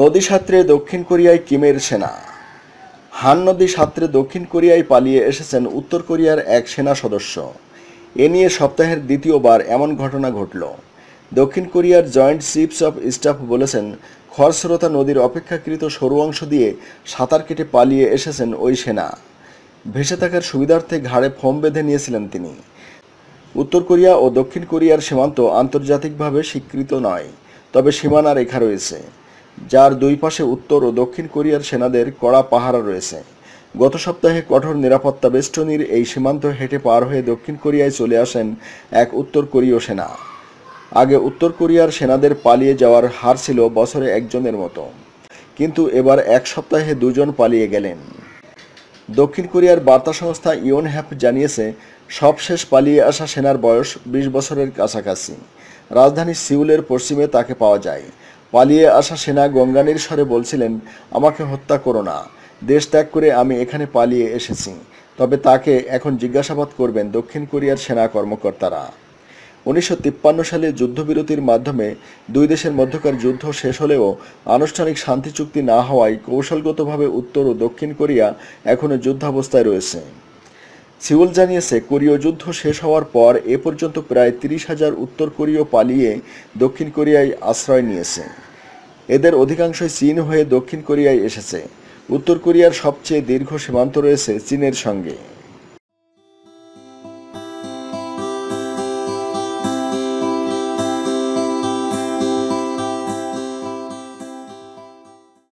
নদী সাঁতরে দক্ষিণ কোরিয়ায় কিমের সেনা। হান নদী সাঁতরে দক্ষিণ কোরিয়ায় পালিয়ে এসেছেন উত্তর কোরিয়ার এক সেনা সদস্য। এ নিয়ে সপ্তাহের দ্বিতীয়বার এমন ঘটনা ঘটল। দক্ষিণ কোরিয়ার জয়েন্ট চিফস অফ স্টাফ বলেছেন, খরস্রোতা নদীর অপেক্ষাকৃত সরু অংশ দিয়ে সাঁতার কেটে পালিয়ে এসেছেন ওই সেনা। ভেসে থাকার সুবিধার্থে ঘাড়ে ফোম বেঁধে নিয়েছিলেন তিনি। উত্তর কোরিয়া ও দক্ষিণ কোরিয়ার সীমান্ত আন্তর্জাতিকভাবে স্বীকৃত নয়, তবে সীমানা রেখা রয়েছে। যার দুই পাশে উত্তর ও দক্ষিণ কোরিয়ার সেনাদের কড়া পাহারা রয়েছে। গত সপ্তাহে কঠোর নিরাপত্তা বেষ্টনীর এই সীমান্ত হেঁটে পার হয়ে দক্ষিণ কোরিয়ায় চলে আসেন এক উত্তর কোরীয় সেনা। আগে উত্তর কোরিয়ার সেনাদের পালিয়ে যাওয়ার হার ছিল বছরে একজনের মতো। কিন্তু এবার এক সপ্তাহে দুজন পালিয়ে গেলেন। দক্ষিণ কোরিয়ার বার্তা সংস্থা ইয়নহ্যাপ জানিয়েছে, সবশেষ পালিয়ে আসা সেনার বয়স বিশ বছরের কাছাকাছি। রাজধানী সিউলের পশ্চিমে তাকে পাওয়া যায়। পালিয়ে আসা সেনা গঙ্গানির স্বরে বলছিলেন, আমাকে হত্যা করো না। দেশ ত্যাগ করে আমি এখানে পালিয়ে এসেছি। তবে তাকে এখন জিজ্ঞাসাবাদ করবেন দক্ষিণ কোরিয়ার সেনা কর্মকর্তারা। উনিশশো তিপ্পান্ন সালে যুদ্ধবিরতির মাধ্যমে দুই দেশের মধ্যকার যুদ্ধ শেষ হলেও আনুষ্ঠানিক শান্তি চুক্তি না হওয়ায় কৌশলগতভাবে উত্তর ও দক্ষিণ কোরিয়া এখনও যুদ্ধাবস্থায় রয়েছে। সিউল জানিয়েছে, কোরীয় যুদ্ধ শেষ হওয়ার পর এ পর্যন্ত প্রায় তিরিশ হাজার উত্তর কোরীয় পালিয়ে দক্ষিণ কোরিয়ায় আশ্রয় নিয়েছে। এদের অধিকাংশই চীন হয়ে দক্ষিণ কোরিয়ায় এসেছে। উত্তর কোরিয়ার সবচেয়ে দীর্ঘ সীমান্ত রয়েছে চীনের সঙ্গে।